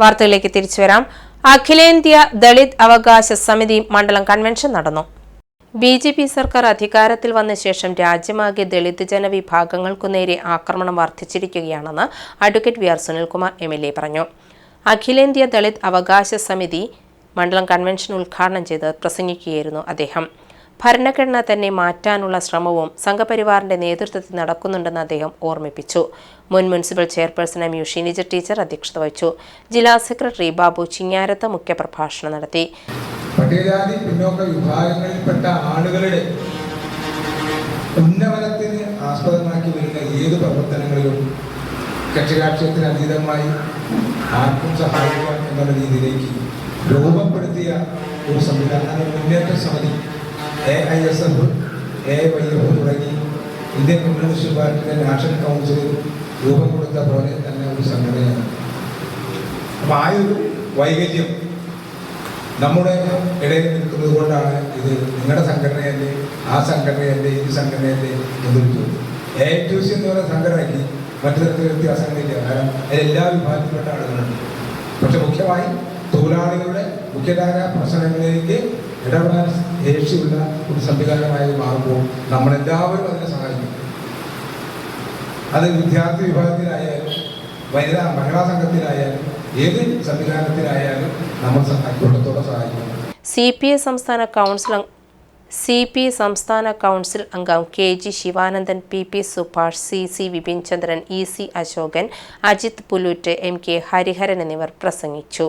വാർത്തകളിലേക്ക് തിരിച്ചു വരാം. അഖിലേന്ത്യാ ദളിത് അവകാശ സമിതി മണ്ഡലം കൺവെൻഷൻ നടന്നു. ബി ജെ പി സർക്കാർ അധികാരത്തിൽ വന്ന ശേഷം രാജ്യമാകെ ദളിത് ജനവിഭാഗങ്ങൾക്കു നേരെ ആക്രമണം വർദ്ധിച്ചിരിക്കുകയാണെന്ന് advocate V R Sunilkumar M L A പറഞ്ഞു. അഖിലേന്ത്യാ ദളിത് അവകാശ സമിതി മണ്ഡലം കൺവെൻഷൻ ഉദ്ഘാടനം ചെയ്ത് പ്രസംഗിക്കുകയായിരുന്നു അദ്ദേഹം. ഭരണഘടന തന്നെ മാറ്റാനുള്ള ശ്രമവും സംഘപരിവാറിന്റെ നേതൃത്വത്തിൽ നടക്കുന്നുണ്ടെന്ന് അദ്ദേഹം ഓർമ്മിപ്പിച്ചു. മുൻ municipal chairperson M U Sheenija teacher അധ്യക്ഷത വഹിച്ചു. ജില്ലാ സെക്രട്ടറി ബാബു ചിങ്ങാരത്ത് മുഖ്യപ്രഭാഷണം നടത്തി. പട്ടികജാതി പിന്നോക്ക വിഭാഗങ്ങളിൽപ്പെട്ട ആളുകളുടെ ഉന്നമനത്തിന് ആസ്പദമാക്കി വരുന്ന ഏത് പ്രവർത്തനങ്ങളിലും കക്ഷിരാഷ്ട്രീയത്തിന് അതീതമായി ആർക്കും സഹായിക്കാം എന്നുള്ള രീതിയിലേക്ക് രൂപപ്പെടുത്തിയ ഒരു സംവിധാന മുന്നേറ്റ സമിതി A I S F A Y F തുടങ്ങി ഇന്ത്യൻ കമ്മ്യൂണിസ്റ്റ് പാർട്ടിയുടെ നാഷണൽ കൗൺസിലിൽ രൂപം കൊടുത്ത പോലെ തന്നെ ഒരു സംഘടനയാണ്. അപ്പം ആ ഒരു വൈകല്യം നമ്മുടെ ഇടയിൽ നിൽക്കുന്നത് കൊണ്ടാണ് ഇത് നിങ്ങളുടെ സംഘടനയല്ലേ ആ സംഘടനയല്ലേ ഈ സംഘടനയല്ലേ എന്നൊരു ചോദ്യം എ ടു സി എന്ന് പറയുന്ന സംഘടനയ്ക്ക് മറ്റു വ്യത്യാസങ്ങളില്ല. കാരണം അതിൽ എല്ലാ വിഭാഗത്തിൽപ്പെട്ട ആളുകളുണ്ട്. പക്ഷെ മുഖ്യമായി തൊഴിലാളികളുടെ മുഖ്യധാര പ്രശ്നങ്ങളിലേക്ക് ഇടപെടാൻ ശേഷിയുള്ള ഒരു സംവിധാനമായി മാറുമ്പോൾ നമ്മളെല്ലാവരും അതിനെ സഹായിക്കും. അത് വിദ്യാർത്ഥി വിഭാഗത്തിലായാലും വനിതാ മഹിളാ സംഘത്തിലായാലും ഏത് സംവിധാനത്തിലായാലും നമ്മൾ കൂട്ടത്തോടെ സഹായിക്കും. സി പി ഐ സംസ്ഥാന കൗൺസിൽ സി പി സംസ്ഥാന കൗൺസിൽ അംഗം K G Sivanandan P P Subhash C C Vipin Chandran E C Asokan Ajith Puloot M K Hariharan എന്നിവർ പ്രസംഗിച്ചു.